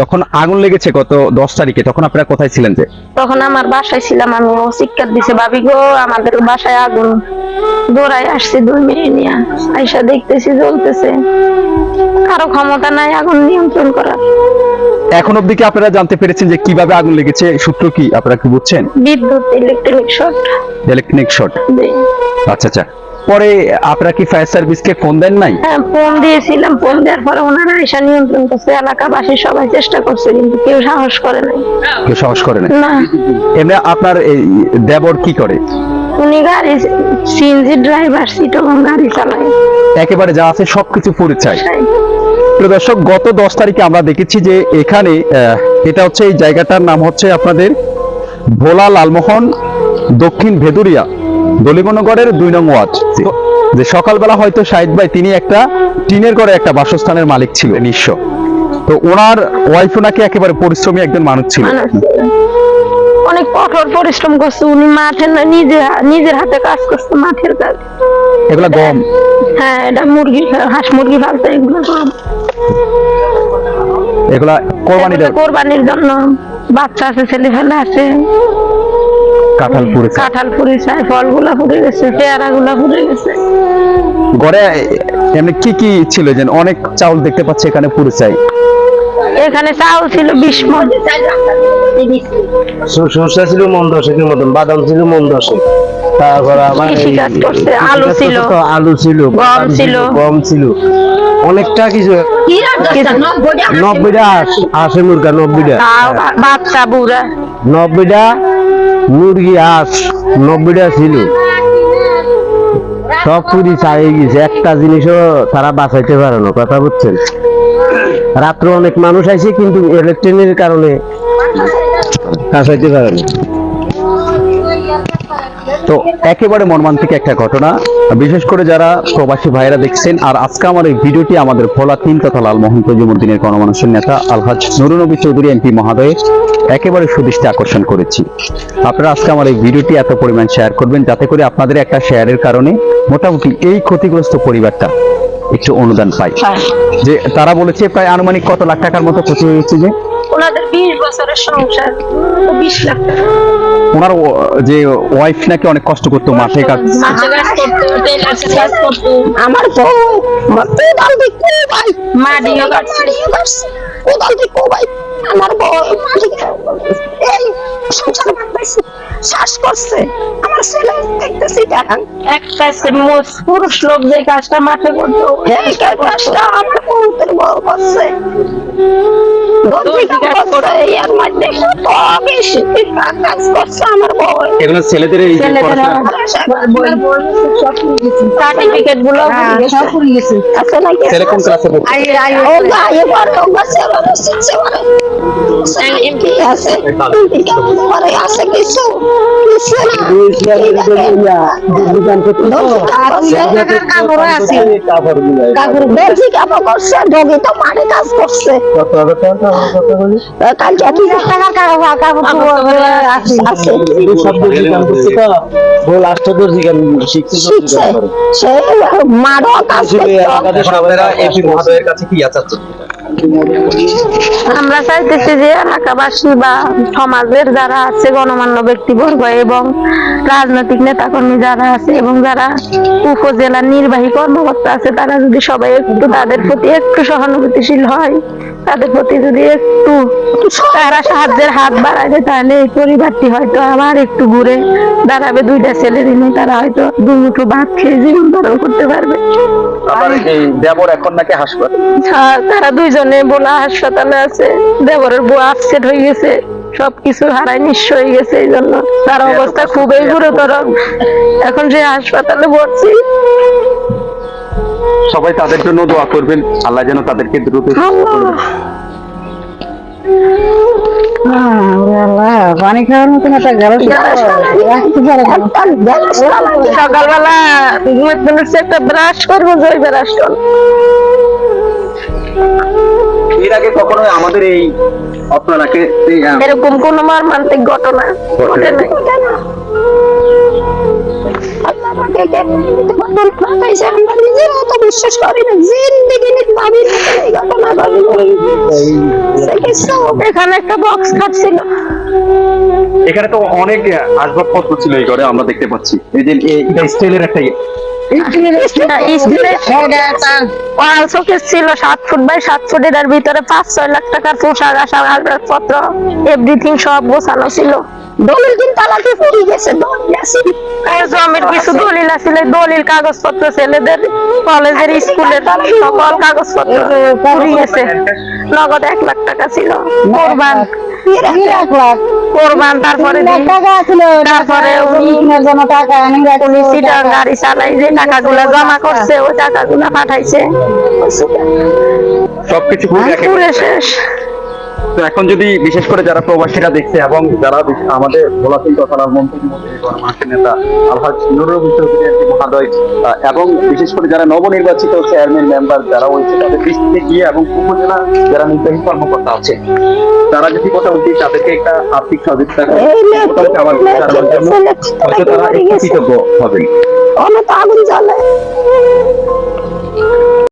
যখন আগুন লেগেছে গত দশ তারিখে তখন আপনারা কোথায় ছিলেন যে? তখন আমার বাসায় ছিলাম আমি ও চিৎকার দিছে ভাবি গো আমাদের বাসায় আগুন দৌড়াই আসছি দুই মিনিট নিয়ে। আইসা দেখতেছি জ্বলতেছে। কারও ক্ষমতা নাই আগুন নিয়ন্ত্রণ করার। এখন অব্দি কি আপনারা জানতে পেরেছেন যে কীভাবে আগুন লেগেছে? সূত্র কি আপনারা কি বুঝছেন? বিদ্যুৎ ইলেকট্রনিক শর্ট ইলেকট্রিক শর্ট আচ্ছা আচ্ছা। পরে আপনারা কি ফায়ার সার্ভিসকে ফোন দেন নাই? হ্যাঁ ফোন দিয়েছিলাম ফোন দেওয়ার পরে ওনারা আইসা নিয়ন্ত্রণ করছে এলাকাবাসী সবাই চেষ্টা করছে কিন্তু কেউ সাহস করে নাই। কেউ সাহস করে না না। এমনি আপনার এই দেবর কি করে? উনি গাড়ি সিএনজি ড্রাইভার সিট এবং গাড়ি চালায়। একেবারে যা আছে সবকিছু পরিচয়। প্রিয় দর্শক গত দশ তারিখে আমরা দেখেছি যে এখানে এটা হচ্ছে এই জায়গাটার নাম হচ্ছে আপনাদের ভোলা লালমোহন দক্ষিণ ভেদুরিয়া। দলিমনগরের দুই নং ওয়ার্ড। যে- সকালবেলা হয়তো শাহিদ ভাই তিনি একটা টিনের ঘরে একটা বাসস্থানের মালিক ছিল নিঃস্ব। তো ওনার ওয়াইফ ওনাকে একেবারে পরিশ্রমী একজন মানুষ ছিল। অনেক কঠোর পরিশ্রম করছে উনি মাঠে না নিজে নিজের হাতে কাজ করছে মাঠের কাজ। এগুলা গম? হ্যাঁ এটা মুরগি হাঁস মুরগি এগুলো সব। এগুলা কোরবানি এগুলো কোরবানির জন্য বাচ্চা আছে ছেলে ফেলে আছে। কাঁঠাল পুড়েছে কাঁঠাল পুরি চাই ফলগুলা পুড়ে গেছে পেয়ারা গুলা পুড়ে গেছে। ঘরে এমনি কি কি ছিল যে অনেক চাউল দেখতে পাচ্ছি এখানে পুড়ে চাই এখানে চাউল ছিল বিশ মন। সরষা ছিল মন দশেকের মতন বাদাম ছিল মন দশেক। তারপর আমার আলু ছিল, আলু ছিল বাদাম ছিল। গম ছিল। অনেকটা কিছু নব্বইটা হাঁসের মুরগা নব্বইটা। বাচ্চা বুড়া। নব্বইটা মুরগি হাঁস নব্বইটা ছিল। সব পুরি চাই গেছে। একটা জিনিসও তারা বাঁচাইতে পারে না, কথা বুঝছেন? রাত্রে অনেক মানুষ আইছে, কিন্তু ইলেকট্রনের কারণে বাঁচাইতে পারে না। তো একেবারে মর্মান্তিক একটা ঘটনা। বিশেষ করে যারা প্রবাসী ভাইরা দেখছেন আর আজকে আমার এই ভিডিওটি আমাদের ভোলা তিন তথা লালমোহন তজিমুদ্দিনের গণমানুষের নেতা আলহাজ নুরুনবী চৌধুরী এমপি মহোদয়ের একেবারে সুদৃষ্টি আকর্ষণ করেছি। আপনারা আজকে আমার এই ভিডিওটি এত পরিমাণ শেয়ার করবেন যাতে করে আপনাদের একটা শেয়ারের কারণে মোটামুটি এই ক্ষতিগ্রস্ত পরিবারটা একটু অনুদান পায় যে তারা বলেছে প্রায় আনুমানিক কত লাখ টাকার মতো ক্ষতি হয়েছে যে ওনাদের বিশ বছরের সংসার বিশ লাখ টাকা। ওনার যে ওয়াইফ নাকি অনেক কষ্ট করতো মাঠে কাজ মাঠে কাজ করতো কাজ করতো। আমার বউ কোদাল দিয়ে কোবাই মাটিও কাটছে। কোদাল দিয়ে কোবাই আমার বউ এই সংসার শ্বাস করছে। দেখতেছি দেখান একটা পুরুষ লোক যে কাজটা মাঠে করতো এই কাজটা আমার বউতের বউ করছে ছেলেদের সার্টিফিকেটগুলো আছে নাকি ছেলে কোন ক্লাসে পড়ছে পড়ে কি আছে পরে আছে কিছু কিছু না দর্জি কাপড় করছে ডগি তো মাঠে কাজ করছে কালকে কি টাকার কাপড় আছে শিখছে সে মারও কাজ করতো আমরা চাইতেছি যে এলাকাবাসী বা সমাজের যারা আছে গণমান্য ব্যক্তিবর্গ এবং রাজনৈতিক নেতাকর্মী যারা আছে এবং যারা উপজেলা নির্বাহী কর্মকর্তা আছে তারা যদি সবাই একটু তাদের প্রতি একটু সহানুভূতিশীল হয় তাদের প্রতি যদি একটু তারা সাহায্যের হাত বাড়ায় তাহলে এই পরিবারটি হয়তো আবার একটু ঘুরে দাঁড়াবে। দুইটা ছেলে নিয়ে তারা হয়তো দুই মুঠো ভাত খেয়ে জীবন ধারণ করতে পারবে। দেবর এখন নাকি হাসপাতাল? তারা দুইজনে বোলা হাসপাতালে আছে। দেবরের বউ আপসেট হয়ে গেছে। সবকিছু হারাই নিঃস্ব হয়ে গেছে এই জন্য। তার অবস্থা খুবই গুরুতর। এখন যে হাসপাতালে ভর্তি। সবাই তাদের জন্য দোয়া করবেন। আল্লাহ যেন তাদেরকে দ্রুত সুস্থ করে দেন। পানি খাওয়ার মতন একটা সকালবেলা একটা ব্রাশ করব জয় ব্রাশ এর আগে কখনো আমাদের এই আপনারাকে এরকম কোন মর্মান্তিক ঘটনা ঘটে নাই। বিশ্বাস করি না। জিন্দিগি এই ঘটনা এখানে একটা বক্স খাটছিল। এখানে তো অনেক আসবাবপত্র ছিল এই ঘরে আমরা দেখতে পাচ্ছি। এই যে এটা স্টিলের একটা। ছিল সাত ফুট বাই সাত ফুট এটার ভিতরে পাঁচ ছয় লাখ টাকার পোশাক আশাক আসবাবপত্র এভরিথিং সব গোছানো ছিল। দলিল দিন তালাকে পড়ে গেছে দলিল আছে। এই জমির কিছু দলিল আছিল দলিল কাগজপত্র ছেলেদের কলেজের স্কুলের সকল কাগজপত্র পুড়ে গেছে। নগদ এক লাখ টাকা ছিল কোরবান। কোরবান তারপরে তারপরে উনি সিটার গাড়ি চালাই যে টাকাগুলো জমা করছে ওই টাকাগুলো পাঠাইছে। সবকিছু পুরো পুরে শেষ। তো এখন যদি বিশেষ করে যারা প্রবাসীরা দেখছে এবং যারা আমাদের ভোলাসিং তথার মন্ত্রী নেতা আলহাজ নুরুল মহাদয় এবং বিশেষ করে যারা নবনির্বাচিত চেয়ারম্যান মেম্বার যারা হয়েছে তাদের দৃষ্টিতে গিয়ে এবং উপজেলা যারা নির্বাহী কর্মকর্তা আছে তারা যদি মোটামুটি তাদেরকে একটা আর্থিক সহযোগিতা জন্য হয়তো তারা একটু কৃতজ্ঞ হবেন। অনেক আগুন জ্বালায়